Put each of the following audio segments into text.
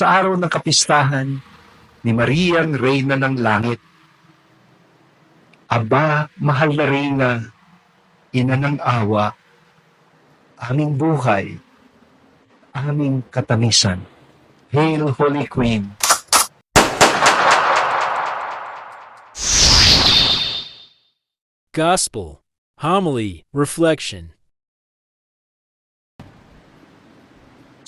sa araw ng kapistahan ni Mariang Reyna ng Langit. Aba, mahal na Reyna, ina ng awa, aming buhay, aming katamisan. Hail, Holy Queen! Gospel, Homily, Reflection.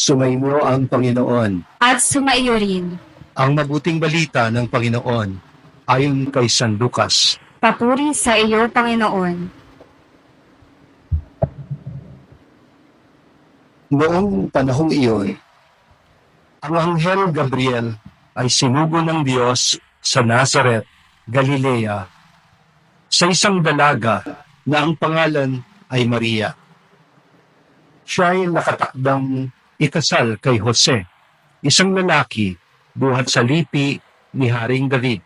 Sumainyo ang Panginoon. at sumaiyo rin. Ang mabuting balita ng Panginoon ayon kay San Lucas. Papuri sa iyo, Panginoon. Noong panahong iyon, ang Anghel Gabriel ay sinugo ng Diyos sa Nazareth, Galilea, sa isang dalaga na ang pangalan ay Maria. Siya ay nakatakdang ikasal kay Jose, isang lalaki buhat sa lipi ni Haring David.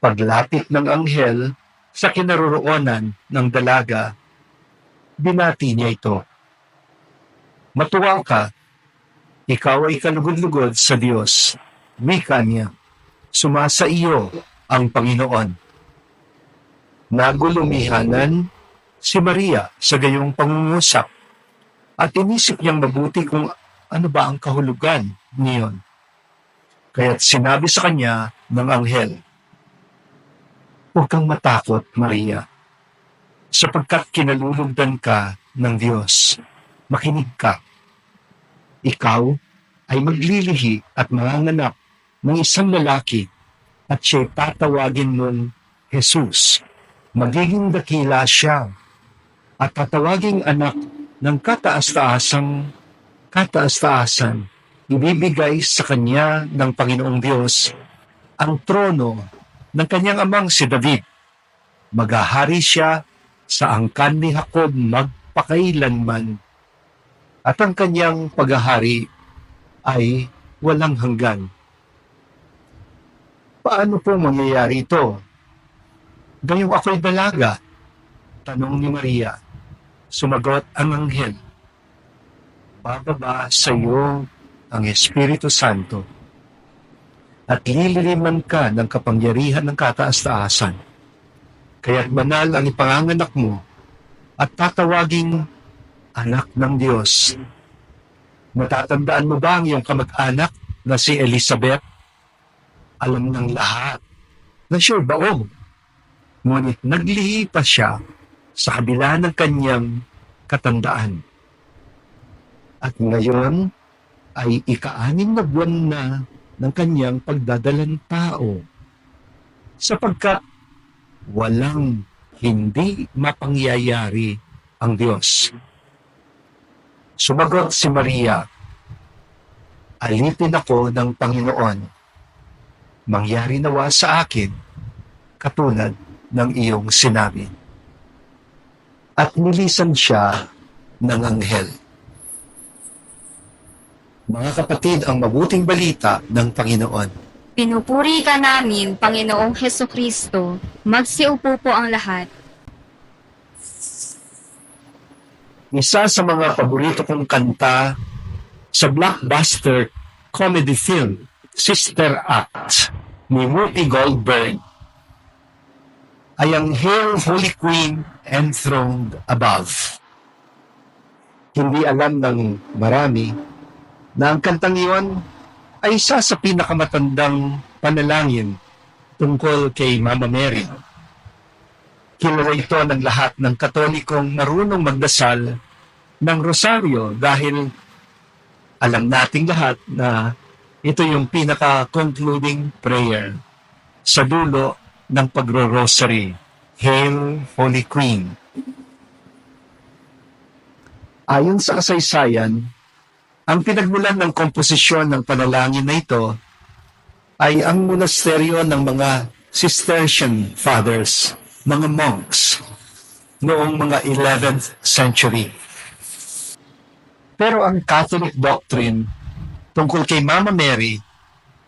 Paglapit ng anghel sa kinaroroonan ng dalaga, binati niya ito. Matuwa ka, ikaw ay kalugod-lugod sa Diyos. Wika niya, sumasa iyo ang Panginoon. Nagulumihanan si Maria sa gayong pangungusap at inisip niyang mabuti kung ano ba ang kahulugan niyon. Kaya't sinabi sa kanya ng anghel, Huwag kang matakot, Maria, sapagkat kinalulugdan ka ng Diyos. Makinig ka ikaw ay maglilihi at manganganak ng isang lalaki at siya'y tatawagin mong Jesus. Magiging dakila siya at tatawaging anak ng kataas-taasang kataas-taasan. Ibibigay sa kanya ng Panginoong Diyos ang trono ng kanyang amang si David. Magahari siya sa angkan ni Jacob magpakailanman at ang kanyang paghahari ay walang hanggan. Paano po mangyayari ito? Gayong ako'y dalaga, tanong ni Maria. Sumagot ang anghel, Bababa sa iyo ang Espiritu Santo at lililiman ka ng kapangyarihan ng kataas-taasan. Kaya't banal ang ipanganganak mo at tatawaging anak ng Diyos. Matatandaan mo ba ang iyong kamag-anak na si Elizabeth? Alam ng lahat na sure baong. Ngunit naglihi pa siya sa kabila ng kanyang katandaan. At ngayon ay ikaanim na buwan na ng kanyang pagdadalang tao sapagkat walang hindi mapangyayari ang Diyos. Sumagot si Maria, Alitin ako ng Panginoon. Mangyari nawa sa akin katulad ng iyong sinabi. At nilisan siya ng anghel. Mga kapatid, ang mabuting balita ng Panginoon. Pinupuri ka namin, Panginoong Heso Kristo. Magsiupo po ang lahat. isa sa mga paborito kong kanta sa blockbuster comedy film Sister Act ni Whoopi Goldberg ay ang Hail Holy Queen enthroned above. Hindi alam ng marami na ang kantang iyon ay isa sa pinakamatandang panalangin tungkol kay Mama Mary. Kilala ito ng lahat ng katolikong marunong magdasal ng rosaryo dahil alam nating lahat na ito yung pinaka-concluding prayer sa dulo ng pagro-rosary. Hail, Holy Queen. Ayon sa kasaysayan, ang pinagmulan ng komposisyon ng panalangin na ito ay ang monasteryo ng mga Cistercian Fathers mga monks noong mga 11th century. Pero ang Catholic doctrine tungkol kay Mama Mary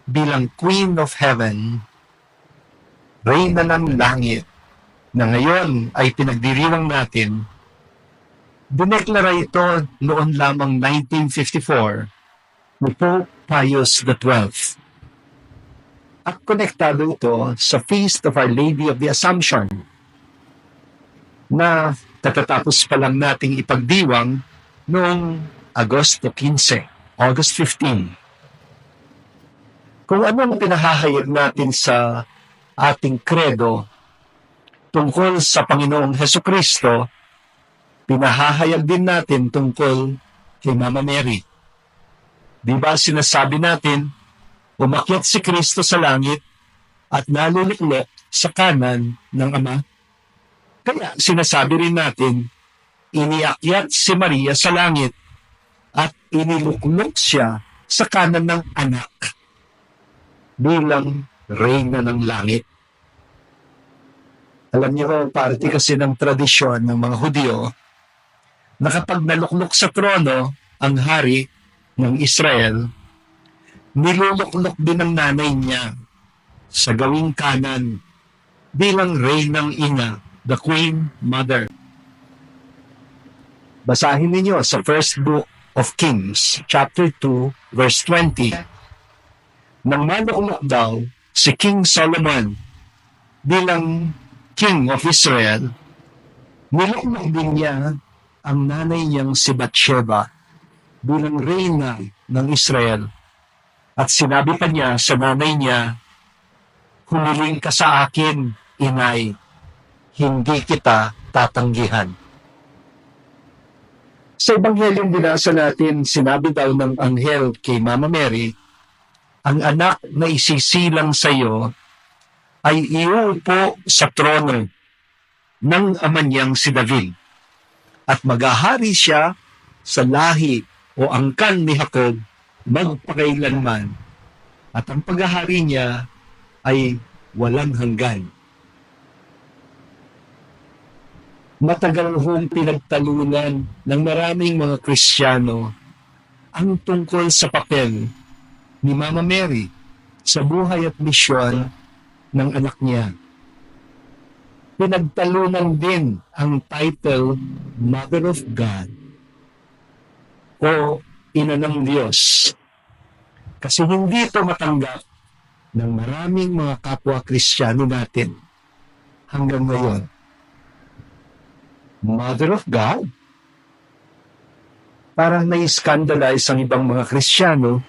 bilang Queen of Heaven, Reyna ng Langit, na ngayon ay pinagdiriwang natin, dineklara ito noon lamang 1954 ni Pope Pius XII. At konektado ito sa Feast of Our Lady of the Assumption na katatapos pa lang nating ipagdiwang noong Agosto 15, August 15. Kung ano ang pinahahayag natin sa ating kredo tungkol sa Panginoong Heso Kristo, pinahahayag din natin tungkol kay Mama Mary. Di ba sinasabi natin, umakyat si Kristo sa langit at naluluklok sa kanan ng Ama? Kaya sinasabi rin natin, iniakyat si Maria sa langit at iniluklok siya sa kanan ng anak bilang reyna ng langit. Alam niyo, parte kasi ng tradisyon ng mga Hudyo na kapag naluklok sa trono ang hari ng Israel, niluluklok din ng nanay niya sa gawing kanan bilang reynang ina, the Queen Mother. Basahin ninyo sa first book of Kings, chapter 2, verse 20. Nang maluklok daw si King Solomon bilang King of Israel, niluklok din niya ang nanay niyang si Bathsheba bilang reyna ng Israel. At sinabi pa niya sa nanay niya, Humiling ka sa akin, inay, hindi kita tatanggihan. Sa Ebanghelyong binasa natin, sinabi daw ng anghel kay Mama Mary, ang anak na isisilang sa iyo ay iuupo sa trono ng ama niyang si David at maghahari siya sa lahi o angkan ni Jacob magpakailanman at ang paghahari niya ay walang hanggan. Matagal hong pinagtalunan ng maraming mga Kristiyano ang tungkol sa papel ni Mama Mary sa buhay at misyon ng anak niya. Pinagtalunan din ang title Mother of God o Ina ng Diyos. Kasi hindi ito matanggap ng maraming mga kapwa Kristiyano natin hanggang ngayon. Mother of God? Parang nai-scandalize ang ibang mga Kristiyano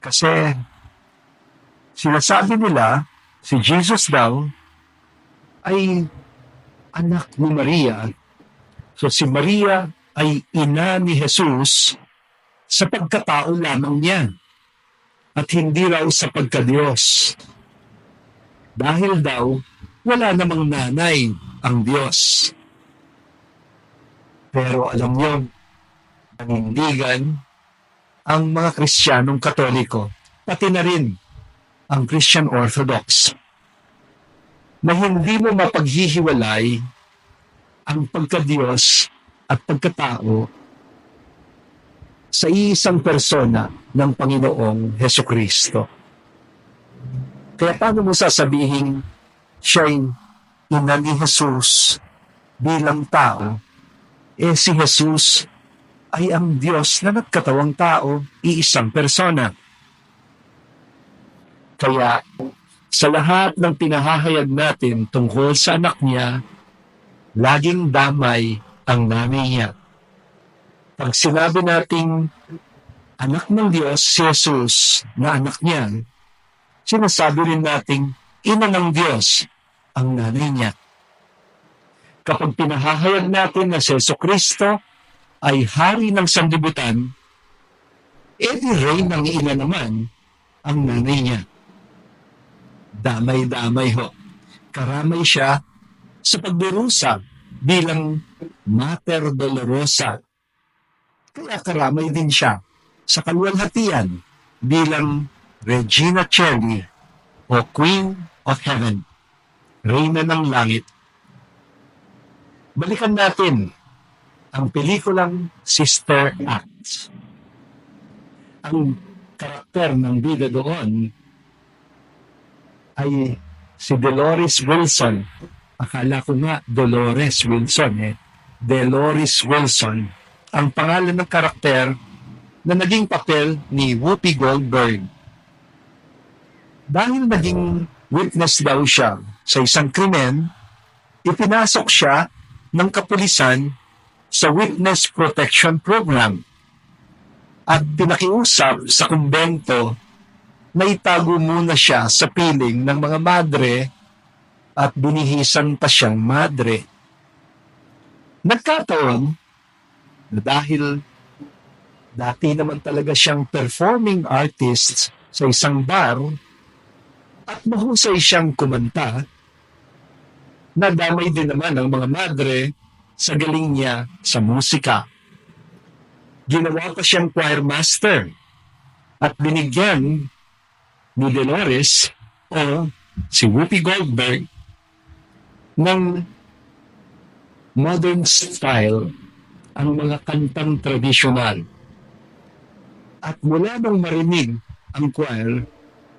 kasi sinasabi nila si Jesus daw ay anak ni Maria. So si Maria ay ina ni Jesus sa pagkatao lamang niya at hindi raw sa pagkadiyos. Dahil daw wala namang nanay ang Diyos. Pero alam niyo, panindigan ang mga Kristiyanong Katoliko, pati na rin ang Christian Orthodox, na hindi mo mapaghihiwalay ang pagkadiyos at pagkatao sa isang persona ng Panginoong Heso Kristo. Kaya paano mo sasabihin siya'y ina ni Jesus bilang tao, eh si Jesus ay ang Diyos na nagkatawang tao, iisang persona. Kaya sa lahat ng pinahahayag natin tungkol sa anak niya, laging damay ang nanay niya. Pag sinabi nating anak ng Diyos, si Jesus na anak niya, sinasabi rin nating ina ng Diyos ang nanay niya. Kapag pinahahayag natin na si Yeso Kristo ay hari ng sandibutan, edi rey ng ina naman ang nanay niya. Damay-damay ho. Karamay siya sa pagdurusa bilang Mater Dolorosa. Kaya karamay din siya sa kaluwalhatian bilang Regina Cheli o Queen of Heaven, Reyna ng Langit. Balikan natin ang pelikulang Sister Act. Ang karakter ng bida doon ay si Dolores Wilson. Akala ko nga Dolores Wilson eh. Dolores Wilson. Ang pangalan ng karakter na naging papel ni Whoopi Goldberg. Dahil naging witness daw siya sa isang krimen, ipinasok siya ng kapulisan sa Witness Protection Program at pinakiusap sa kumbento na itago muna siya sa piling ng mga madre at binihisan pa siyang madre. Nagkataon na dahil dati naman talaga siyang performing artist sa isang bar at mahusay siyang kumanta, nadamay din naman ang mga madre sa galing niya sa musika. Ginawa pa siyang choir master at binigyan ni Dolores o si Whoopi Goldberg ng modern style ang mga kantang tradisyonal. At mula nang marinig ang choir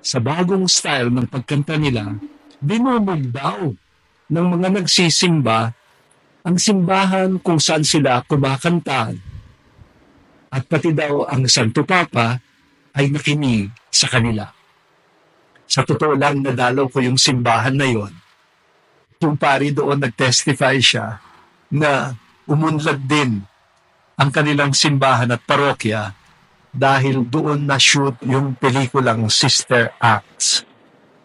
sa bagong style ng pagkanta nila, binumog daw ng mga nagsisimba ang simbahan kung saan sila kumakanta. At pati daw ang Santo Papa ay nakinig sa kanila. Sa totoo lang, nadalaw ko yung simbahan na yon. Yung pari doon nag-testify siya na umunlad din ang kanilang simbahan at parokya dahil doon na-shoot yung pelikulang Sister Acts.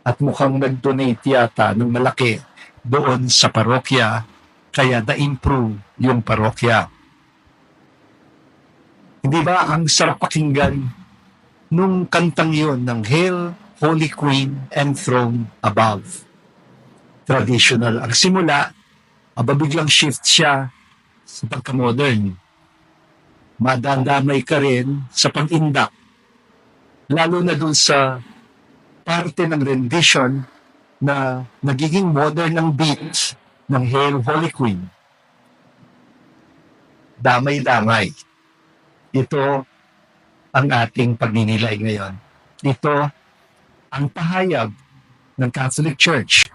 At mukhang nag-donate yata ng malaki doon sa parokya kaya na-improve yung parokya. Hindi ba ang sarap pakinggan nung kantang yon ng Hail, Holy Queen, and Throne Above. Traditional ang simula, aba biglang shift siya sa pagka-modern. Madandamay ka rin sa pag-indak. Lalo na dun sa parte ng rendition na nagiging modern ng beats ng Hail Holy Queen. Damay-damay. Ito ang ating pagninilay ngayon. Ito ang pahayag ng Catholic Church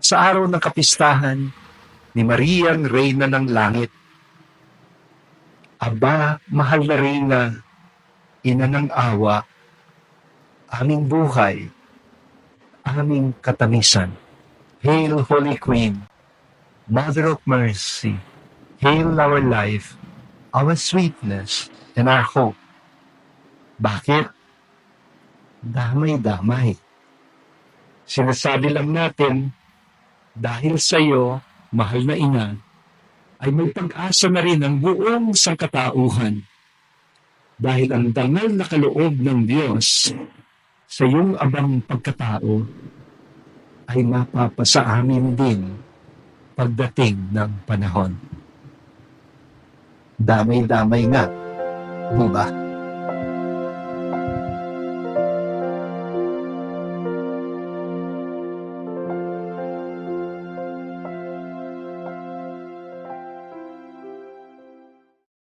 sa araw ng kapistahan ni Mariang Reyna ng Langit. Aba, mahal na Reyna, ina ng awa, aming buhay, aming katamisan. Hail, Holy Queen, Mother of Mercy, hail our life, our sweetness, and our hope. Bakit? Damay-damay. Sinasabi lang natin, dahil sa iyo, mahal na ina, ay may pag-asa na rin ang buong sangkatauhan. Dahil ang dangal na kaloob ng Diyos sa iyong abang pagkatao ay mapapasa amin din pagdating ng panahon. Damay-damay nga, di ba?